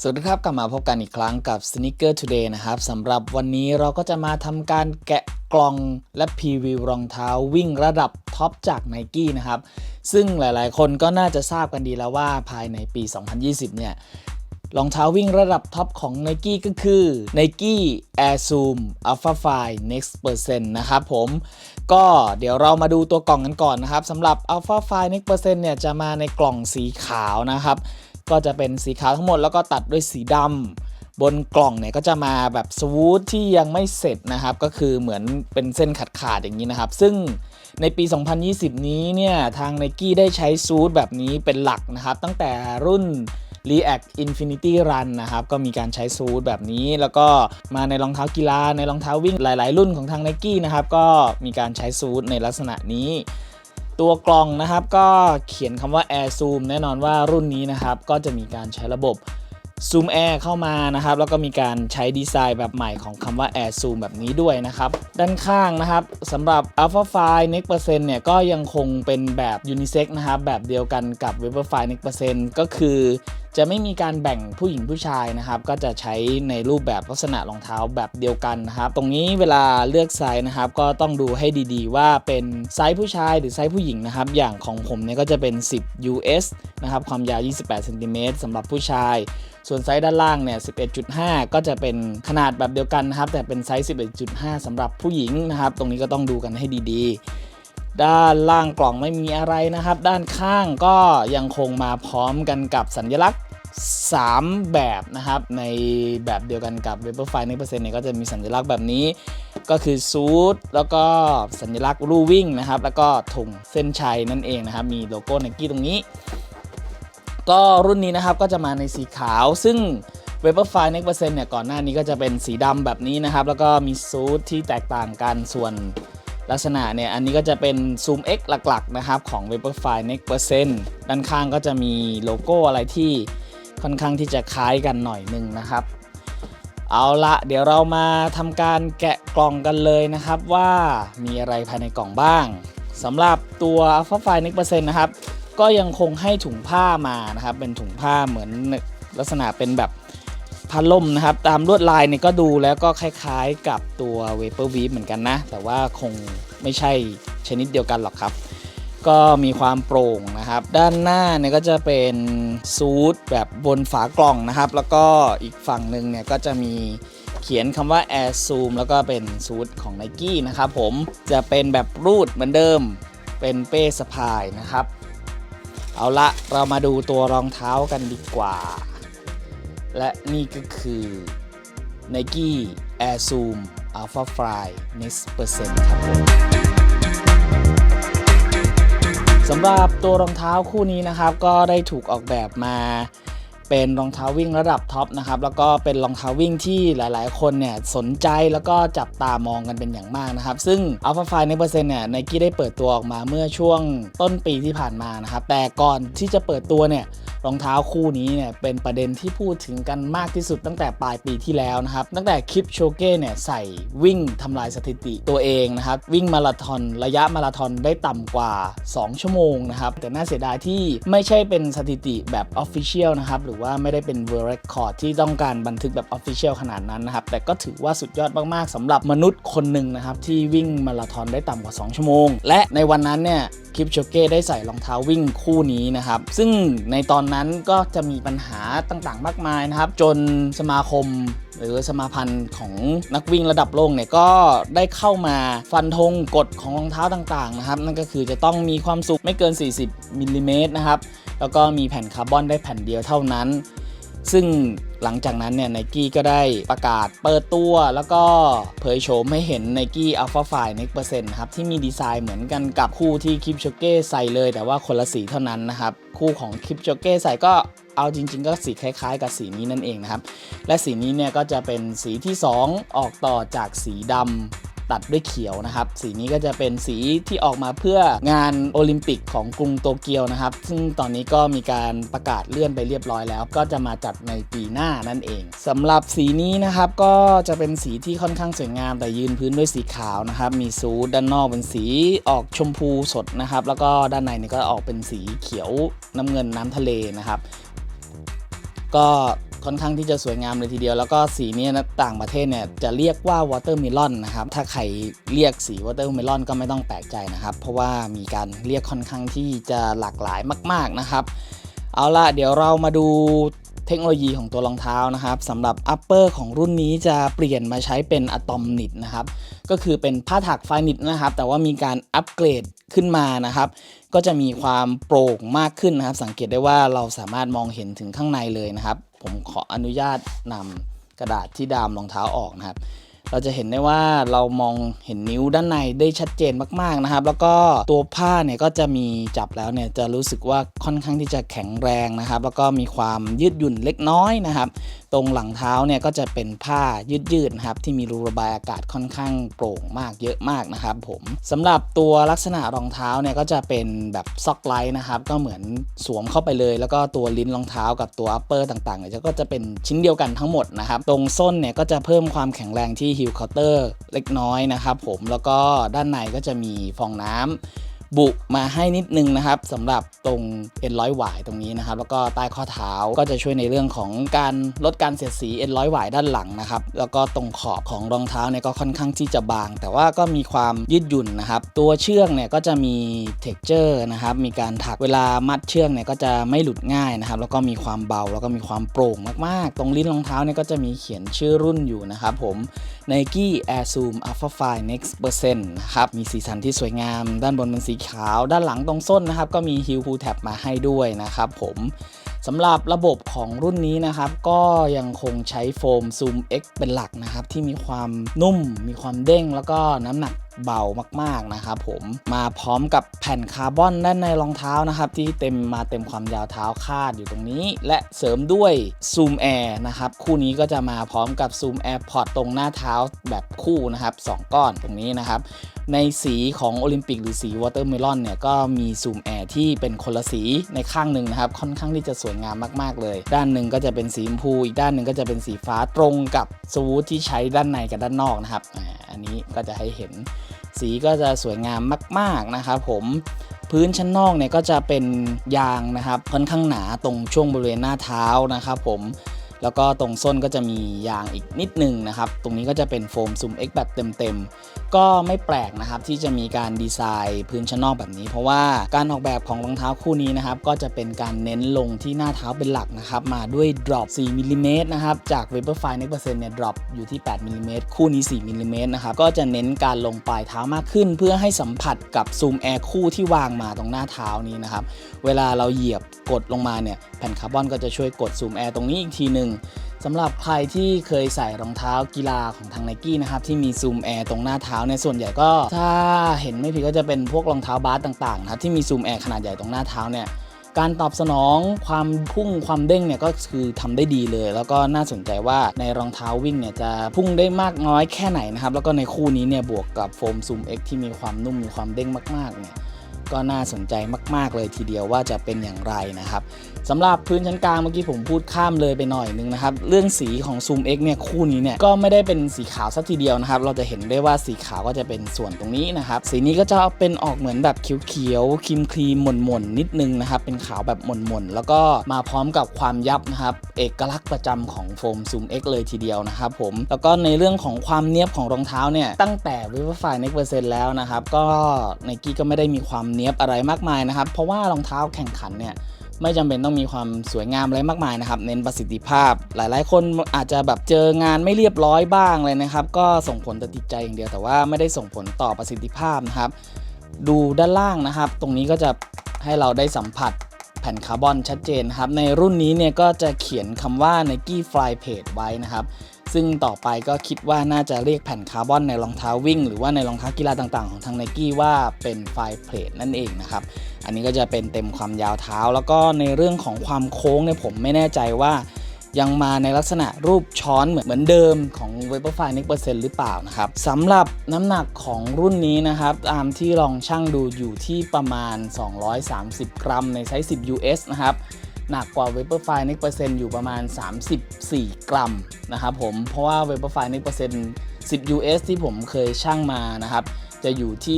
สวัสดีครับ กลับมาพบกันอีกครั้งกับ Sneaker Today นะครับสำหรับวันนี้เราก็จะมาทำการแกะกล่องและพรีวิวรองเท้าวิ่งระดับท็อปจาก n i กี้นะครับ ซึ่งหลายๆ คนก็น่าจะทราบกันดีแล้วว่าภายในปี 2020 เนี่ยรองเท้าวิ่งระดับท็อปของ n i กี้ก็คือ Nike Air Zoom Alpha Fly Next Percent นะครับผมก็เดี๋ยวเรามาดูตัวกล่องกันก่อนนะครับสำหรับ Alpha Fly Next Percent เนี่ยจะมาในกล่องสีขาวนะครับ ก็จะเป็นสีขาวทั้งหมดแล้วก็ตัดด้วยสีดำบนกล่องเนี่ยก็จะมาแบบสวูทที่ยังไม่เสร็จนะครับ ก็คือเหมือนเป็นเส้นขาดๆอย่างนี้นะครับ ซึ่งในปี 2020 นี้เนี่ยทาง n i กี้ได้ใช้ซูทแบบนี้เป็นหลักนะครับ ตั้งแต่รุ่น React Infinity Run นะครับ ก็มีการใช้ซูทแบบนี้ แล้วก็มาในรองเท้ากีฬาในรองเท้าวิ่งหลาย ๆ รุ่นของทาง n i กี้นะครับ ก็มีการใช้ซูทในลักษณะนี้ ตัวกล่องนะครับก็เขียนคำว่า Air Zoom แน่นอนว่ารุ่นนี้นะครับก็จะมีการใช้ระบบ Zoom Air เข้ามานะครับ แล้วก็มีการใช้ดีไซน์แบบใหม่ของคำว่า Air Zoom แบบนี้ด้วยนะครับ ด้านข้างนะครับสำหรับ Alpha f i Next Percent เนี่ยก็ยังคงเป็นแบบ Unisex นะครับ แบบเดียวกันกับ Vapor f i Next Percent ก็คือจะไม่มีการแบ่งผู้หญิงผู้ชายนะครับ ก็จะใช้ในรูปแบบลักษณะรองเท้าแบบเดียวกันนะครับ ตรงนี้เวลาเลือกไซส์นะครับ ก็ต้องดูให้ดีๆ ว่าเป็นไซส์ผู้ชายหรือไซส์ผู้หญิงนะครับ อย่างของผมเนี่ยก็จะเป็น 10 US นะครับ ความยาว 28เซนติเมตรสำหรับผู้ชาย ส่วนไซส์ด้านล่างเนี่ย 11.5 ก็จะเป็นขนาดแบบเดียวกันนะครับ แต่เป็นไซส์ 11.5สำหรับผู้หญิงนะครับ ตรงนี้ก็ต้องดูกันให้ดีๆ ด้านล่างกล่องไม่มีอะไรนะครับ ด้านข้างก็ยังคงมาพร้อมกันกับสัญลักษณ์ 3 แบบนะครับ ในแบบเดียวกันกับ Vaporfly Next Percent เนี่ยก็จะมีสัญลักษณ์แบบนี้ ก็คือซูทแล้วก็สัญลักษณ์รูวิ่งนะครับ แล้วก็ธงเส้นชัยนั่นเองนะครับ มีโลโก้ n i กี้ตรงนี้ ก็รุ่นนี้นะครับก็จะมาในสีขาวซึ่ง Vaporfly Next Percent เนี่ยก่อนหน้านี้ก็จะเป็นสีดำแบบนี้นะครับ แล้วก็มีซูทที่แตกต่างกันส่วน ลักษณะเนี่ยอันนี้ก็จะเป็น Zoom X หลักๆนะครับของ Vaporfly Next Percent ด้านข้างก็จะมีโลโก้อะไรที่ค่อนข้างที่จะคล้ายกันหน่อยหนึงนะครับ เอาละเดี๋ยวเรามาทำการแกะกล่องกันเลยนะครับว่ามีอะไรภายในกล่องบ้างสำหรับตัว Alpha Fly Next Percent นะครับ ก็ยังคงให้ถุงผ้ามานะครับ เป็นถุงผ้าเหมือนลักษณะเป็นแบบผ้าล่มนะครับ ตามลวดลายเนี่ยก็ดูแล้วก็คล้ายๆกับตัว Vapor Weave เหมือนกันนะ แต่ว่าคง ไม่ใช่ชนิดเดียวกันหรอกครับ ก็มีความโปร่งนะครับ ด้านหน้าเนี่ยก็จะเป็นซูทแบบบนฝากล่องนะครับ แล้วก็อีกฝั่งหนึ่งเนี่ยก็จะมีเขียนคำว่า Air Zoom แล้วก็เป็นซูทของ n i กี้นะครับผมจะเป็นแบบรูดเหมือนเดิมเป็นเป้สะพายนะครับ เอาละเรามาดูตัวรองเท้ากันดีกว่า และนี่ก็คือ Nike Air Zoom Alpha Fly Next Percent ครับผมสำหรับตัวรองเท้าคู่นี้นะครับ ก็ได้ถูกออกแบบมาเป็นรองเท้าวิ่งระดับท็อปนะครับแล้วก็เป็นรองเท้าวิ่งที่หลาย ๆ คนเนี่ยสนใจแล้วก็จับตามองกันเป็นอย่างมากนะครับ ซึ่ง Alpha Fly Next Percent เนี่ย Nike ได้เปิดตัวออกมาเมื่อช่วงต้นปีที่ผ่านมานะครับแต่ก่อนที่จะเปิดตัวเนี่ย รองเท้าคู่นี้เนี่ยเป็นประเด็นที่พูดถึงกันมากที่สุดตั้งแต่ปลายปีที่แล้วนะครับ ตั้งแต่คลิปโชเก้เนี่ยใส่วิ่งทำลายสถิติตัวเองนะครับ วิ่งมาราธอนระยะมาราธอนได้ต่ำกว่า 2 ชั่วโมงนะครับ แต่น่าเสียดายที่ไม่ใช่เป็นสถิติแบบ Official นะครับ หรือว่าไม่ได้เป็น World Record ที่ต้องการบันทึกแบบ Official ขนาดนั้นนะครับ แต่ก็ถือว่าสุดยอดมากๆสำหรับมนุษย์คนหนึ่งนะครับที่วิ่งมาราธอนได้ต่ำกว่า 2 ชั่วโมง และในวันนั้นเนี่ยคลิปโชเก้ได้ใส่รองเท้าวิ่งคู่นี้นะครับซึ่งในตอนนั้นก็จะมีปัญหาต่างๆ มากมายนะครับ จนสมาคมหรือสมาพันธ์ของนักวิ่งระดับโลกเนี่ยก็ได้เข้ามาฟันธงกฎของรองเท้าต่างๆนะครับ นั่นก็คือจะต้องมีความสูงไม่เกิน 40มิลลิเมตรนะครับแล้วก็มีแผ่นคาร์บอนได้แผ่นเดียวเท่านั้น ซึ่งหลังจากนั้นเนี่ยไนกี้ก็ได้ประกาศเปิดตัวแล้วก็เผยโฉมให้เห็น n i กี้ Alpha Fly Next Percent ครับที่มีดีไซน์เหมือนกันกับคู่ที่คลิปโชเก้ใส่เลย แต่ว่าคนละสีเท่านั้นนะครับ คู่ของคลิปโชเก้ใส่ก็เอาจริง ๆ ก็สีคล้าย ๆ กับสีนี้นั่นเองนะครับ และสีนี้เนี่ยก็จะเป็นสีที่ 2 ออกต่อจากสีดำ ตัดด้วยเขียวนะครับ สีนี้ก็จะเป็นสีที่ออกมาเพื่องานโอลิมปิกของกรุงโตเกียวนะครับ ซึ่งตอนนี้ก็มีการประกาศเลื่อนไปเรียบร้อยแล้ว ก็จะมาจัดในปีหน้านั่นเองสำหรับสีนี้นะครับก็จะเป็นสีที่ค่อนข้างสวยงาม แต่ยืนพื้นด้วยสีขาวนะครับ มีซูดด้านนอกเป็นสีออกชมพูสดนะครับ แล้วก็ด้านในนี่ก็ออกเป็นสีเขียวน้ำเงินน้ำทะเลนะครับ ก็ ค่อนข้างที่จะสวยงามเลยทีเดียว แล้วก็สีนี้นะต่างประเทศเนี่ยจะเรียกว่าวอเตอร์เมลอนนะครับ ถ้าใครเรียกสีวอเตอร์เมลอนก็ไม่ต้องแปลกใจนะครับ เพราะว่ามีการเรียกค่อนข้างที่จะหลากหลายมาก ๆนะครับ เอาละเดี๋ยวเรามาดูเทคโนโลยีของตัวรองเท้านะครับสำหรับ upper ของรุ่นนี้จะเปลี่ยนมาใช้เป็นอะตอมนิดนะครับ ก็คือเป็นผ้าถักไฟนิดนะครับ แต่ว่ามีการอัปเกรดขึ้นมานะครับ ก็จะมีความโปร่งมากขึ้นนะครับ สังเกตได้ว่าเราสามารถมองเห็นถึงข้างในเลยนะครับ ผมขออนุญาตนำกระดาษที่ดามรองเท้าออกนะครับ เราจะเห็นได้ว่าเรามองเห็นนิ้วด้านในได้ชัดเจนมากๆนะครับ แล้วก็ตัวผ้าเนี่ยก็จะมีจับแล้วเนี่ยจะรู้สึกว่าค่อนข้างที่จะแข็งแรงนะครับ แล้วก็มีความยืดหยุ่นเล็กน้อยนะครับ ตรงหลังเท้าเนี่ยก็จะเป็นผ้ายืดๆนะครับที่มีรูระบายอากาศค่อนข้างโปร่งมากเยอะมากนะครับ ผมสำหรับตัวลักษณะรองเท้าเนี่ยก็จะเป็นแบบซ็อกไลท์นะครับก็เหมือนสวมเข้าไปเลย แล้วก็ตัวลิ้นรองเท้ากับตัวอัปเปอร์ต่างๆเนี่ยก็จะเป็นชิ้นเดียวกันทั้งหมดนะครับ ตรงส้นเนี่ยก็จะเพิ่มความแข็งแรงที่ฮิลเคาน์เตอร์เล็กน้อยนะครับผมแล้วก็ด้านในก็จะมีฟองน้ำ บุมาให้นิดนึงนะครับสำหรับตรงเอ็นร้อยหวายตรงนี้นะครับ แล้วก็ใต้ข้อเท้าก็จะช่วยในเรื่องของการลดการเสียดสีเอ็นร้อยหวายด้านหลังนะครับ แล้วก็ตรงขอบของรองเท้าเนี่ยก็ค่อนข้างที่จะบาง แต่ว่าก็มีความยืดหยุ่นนะครับ ตัวเชือกเนี่ยก็จะมี t e x t อร์นะครับ มีการถักเวลามัดเชือกเนี่ยก็จะไม่หลุดง่ายนะครับ แล้วก็มีความเบาแล้วก็มีความโปร่งมากๆ ตรงลิ้นรองเท้าเนี่ยก็จะมีเขียนชื่อรุ่นอยู่นะครับผม Nike Air Zoom Alpha Fly Next Percent นะครับ มีสีสันที่สวยงาม ด้านบนเป็นสีขาวด้านหลังตรงส้นนะครับ ก็มีฮิลคูแท็บมาให้ด้วยนะครับผมสำหรับระบบของรุ่นนี้นะครับ ก็ยังคงใช้โฟม Zoom X เป็นหลักนะครับ ที่มีความนุ่ม มีความเด้งแล้วก็น้ำหนัก เบามากๆนะครับผมมาพร้อมกับแผ่นคาร์บอนด้านในรองเท้านะครับที่เต็มมาเต็มความยาวเท้าคาดอยู่ตรงนี้ และเสริมด้วย Zoom Air นะครับคู่นี้ก็จะมาพร้อมกับ Zoom Air Pod ตรงหน้าเท้าแบบคู่นะครับ2ก้อนตรงนี้นะครับในสีของโอลิมปิกหรือสีวอเตอร์เมลอนเนี่ยก็มีซูมแอร์ที่เป็นคนละสีในข้างหนึ่งนะครับ ค่อนข้างที่จะสวยงามมากๆเลย ด้านหนึ่งก็จะเป็นสีชมพู อีกด้านหนึ่งก็จะเป็นสีฟ้าตรงกับสวูทที่ใช้ด้านในกับด้านนอกนะครับ นนี้ก็จะให้เห็นสีก็จะสวยงามมาก ๆนะครับผมพื้นชั้นนอกเนี่ยก็จะเป็นยางนะครับค่อนข้างหนาตรงช่วงบริเวณหน้าเท้านะครับผม แล้วก็ตรงส้นก็จะมียางอีกนิดนึงนะครับ ตรงนี้ก็จะเป็นโฟมซูม X แบบเต็มๆ ก็ไม่แปลกนะครับที่จะมีการดีไซน์พื้นชั้นนอกแบบนี้ เพราะว่าการออกแบบของรองเท้าคู่นี้นะครับ ก็จะเป็นการเน้นลงที่หน้าเท้าเป็นหลักนะครับ มาด้วย drop 4มิลลิเมตรนะครับ จาก Vaporfly Next Percent เนี่ย drop อยู่ที่ 8มิลลิเมตรคู่นี้ 4มิลลิเมตรนะครับ ก็จะเน้นการลงปลายเท้ามากขึ้น เพื่อให้สัมผัสกับซูมแอร์คู่ที่วางมาตรงหน้าเท้านี้นะครับ เวลาเราเหยียบกดลงมาเนี่ยแผ่นคาร์บอนก็จะช่วยกดซูมแอร์ตรงนี้อีกทีหนึ่งสำหรับใครที่เคยใส่รองเท้ากีฬาของทาง n นกี้นะครับที่มีซูมแอร์ตรงหน้าเท้าเนี่ยส่วนใหญ่ก็ถ้าเห็นไม่ผิดก็จะเป็นพวกรองเท้าบาสต่างๆนะครับที่มีซูมแอร์ขนาดใหญ่ตรงหน้าเท้าเนี่ยการตอบสนองความพุ่งความเด้งเนี่ยก็คือทำได้ดีเลย แล้วก็น่าสนใจว่าในรองเท้าวิ่งเนี่ยจะพุ่งได้มากน้อยแค่ไหนนะครับแล้วก็ในคู่นี้เนี่ยบวกกับโฟมซูม X ที่มีความนุ่มมีความเด้งมากๆเนี่ย ก็น่าสนใจมาก ๆ เลยทีเดียวว่าจะเป็นอย่างไรนะครับสำหรับพื้นชั้นกลางเมื่อกี้ผมพูดข้ามเลยไปหน่อยนึงนะครับเรื่องสีของ Zoom X เนี่ยคู่นี้เนี่ยก็ไม่ได้เป็นสีขาวสักทีเดียวนะครับเราจะเห็นได้ว่าสีขาวก็จะเป็นส่วนตรงนี้นะครับสีนี้ก็จะเป็นออกเหมือนแบบเขียวๆครีมครีมหม่นๆนิดนึงนะครับเป็นขาวแบบหม่นๆแล้วก็มาพร้อมกับความยับนะครับเอกลักษณ์ประจำของโฟม Zoom X เลยทีเดียวนะครับผมแล้วก็ในเรื่องของความเนียบของรองเท้าเนี่ยตั้งแต่ Vaporfly Next Percent แล้วนะครับก็ Nike ก็ไม่ได้มีความเนี้ยบอะไรมากมายนะครับ เพราะว่ารองเท้าแข่งขันเนี่ยไม่จำเป็นต้องมีความสวยงามอะไรมากมายนะครับ เน้นประสิทธิภาพ หลายๆ คนอาจจะแบบเจองานไม่เรียบร้อยบ้างเลยนะครับ ก็ส่งผลต่อจิตใจอย่างเดียวแต่ว่าไม่ได้ส่งผลต่อประสิทธิภาพนะครับ ดูด้านล่างนะครับ ตรงนี้ก็จะให้เราได้สัมผัส แผ่นคาร์บอนชัดเจนครับในรุ่นนี้เนี่ยก็จะเขียนคำว่า Nike Fly Page ไว้นะครับ ซึ่งต่อไปก็คิดว่าน่าจะเรียกแผ่นคาร์บอนในรองเท้าวิ่ง หรือว่าในรองเท้ากีฬาต่างๆ ของทาง n นกี้ว่าเป็นไฟเพลทนั่นเองนะครับ อันนี้ก็จะเป็นเต็มความยาวเท้า แล้วก็ในเรื่องของความโค้งเนี่ยผมไม่แน่ใจว่า ยังมาในลักษณะรูปช้อนเหมือนเหมือนเดิมของ Vaporfly Next Percent หรือเปล่านะครับสำหรับน้ำหนักของรุ่นนี้นะครับตามที่ลองชั่งดูอยู่ที่ประมาณ 230 กรัม ในไซส์ 10 US นะครับหนักกว่า Vaporfly Next Percent อยู่ประมาณ 34 กรัมนะครับผมเพราะว่า Vaporfly Next Percent 10 US ที่ผมเคยชั่งมานะครับ จะอยู่ที่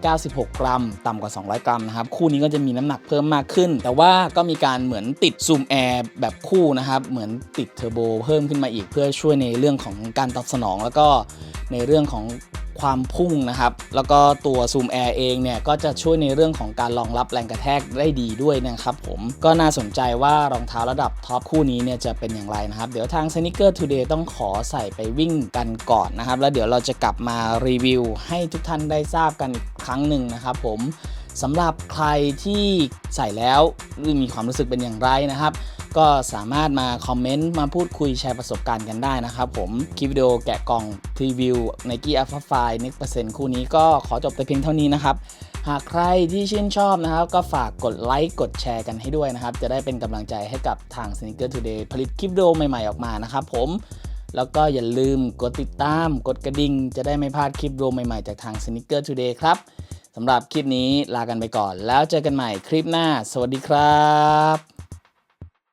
196 กรัม ต่ำกว่า 200 กรัมนะครับ คู่นี้ก็จะมีน้ำหนักเพิ่มมากขึ้น แต่ว่าก็มีการเหมือนติดซูมแอร์แบบคู่นะครับ เหมือนติดเทอร์โบเพิ่มขึ้นมาอีกเพื่อช่วยในเรื่องของการตอบสนอง แล้วก็ในเรื่องของ ความพุ่งนะครับ แล้วก็ตัวซูมแอร์เองเนี่ยก็จะช่วยในเรื่องของการรองรับแรงกระแทกได้ดีด้วยนะครับผมก็น่าสนใจว่ารองเท้าระดับท็อปคู่นี้เนี่ยจะเป็นอย่างไรนะครับ เดี๋ยวทาง Sneaker Today ต้องขอใส่ไปวิ่งกันก่อนนะครับ แล้วเดี๋ยวเราจะกลับมารีวิว ให้ทุกท่านได้ทราบกันอีกครั้งหนึ่งนะครับผมสำหรับใครที่ใส่แล้วหรือมีความรู้สึกเป็นอย่างไรนะครับ ก็สามารถมาคอมเมนต์มาพูดคุยแชร์ประสบการณ์กันได้นะครับผม คลิปวิดีโอแกะกล่องพรีวิว Nike Alpha Fly Next Percent คู่นี้ก็ขอจบแต่เพียงเท่านี้นะครับ หากใครที่ชื่นชอบนะครับ ก็ฝากกดไลค์กดแชร์กันให้ด้วยนะครับ จะได้เป็นกำลังใจให้กับทาง Sneaker Today ผลิตคลิปวิดีโอใหม่ๆออกมานะครับผมแล้วก็อย่าลืมกดติดตาม กดกระดิ่ง จะได้ไม่พลาดคลิปวิดีโอใหม่ ๆ จากทาง Sneaker Today ครับสำหรับคลิปนี้ลากันไปก่อน แล้วเจอกันใหม่คลิปหน้า สวัสดีครับ